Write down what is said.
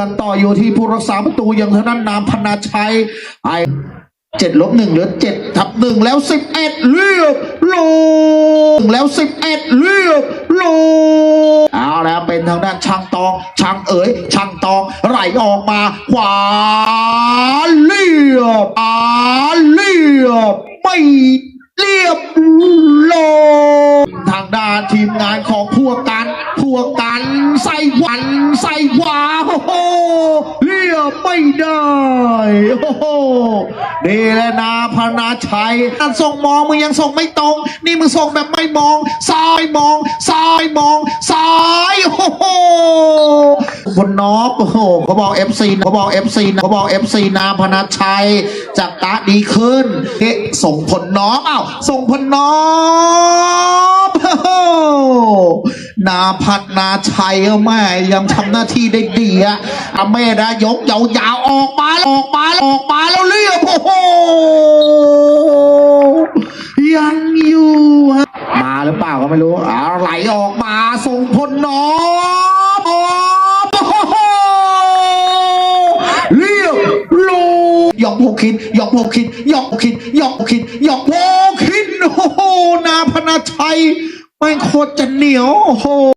่ออยู่ที่ผู้รักษาประตูอย่างเท่านั้นนามพนาชัยไอเจ็ดลบหนึ่งเหลือเจ็ดทับหนึ่งแล้วสิบเอ็ดเรียบลงแล้วสิบเอ็ดเรียบลงเอาแล้วเป็นทางด้านช่างตองช่างเอ๋ยช่างตองไหลออกมาขวาเรียบอาเรียบไม่เรียบลงทางด้านทีมงานของ วกกันพวกกันใส่หวันใส่ขวาโอ้โหเรียบไม่ได้โอ้โหนี่แหละนาพนาชัยนั่นส่งมองมึงยังส่งไม่ตรง นี่มึงส่งแบบไม่มองซ้ายมองซ้ายมองซ้ายโอ้โหบนนอบโอ้โหเขาบอก FC เขาบอก FC นะเขาบอก FC นาพนาชัยจากตาดีขึ้นเอ๊ะส่งผลน้อมอ้าวส่งผลน้อมโอ้โห นาพัฒนาชัยแม่ยังทำหน้าที่ได้ดีอะอาเมดะยกยาวๆออกมาออกมาออกมาแล้วเรียบโอ้โหยังอยู่ฮะมาหรือเปล่าก็ไม่รู้อ่าไหลออกมาส่งผลน้อมโอ้โหเรียบโลยอกโพคินยอกโพคินยอกโพคินยอกโพคินยอกโพคินโอ้โหนาพนาชัย แม่งโคตรจะเหนียวโอ้โห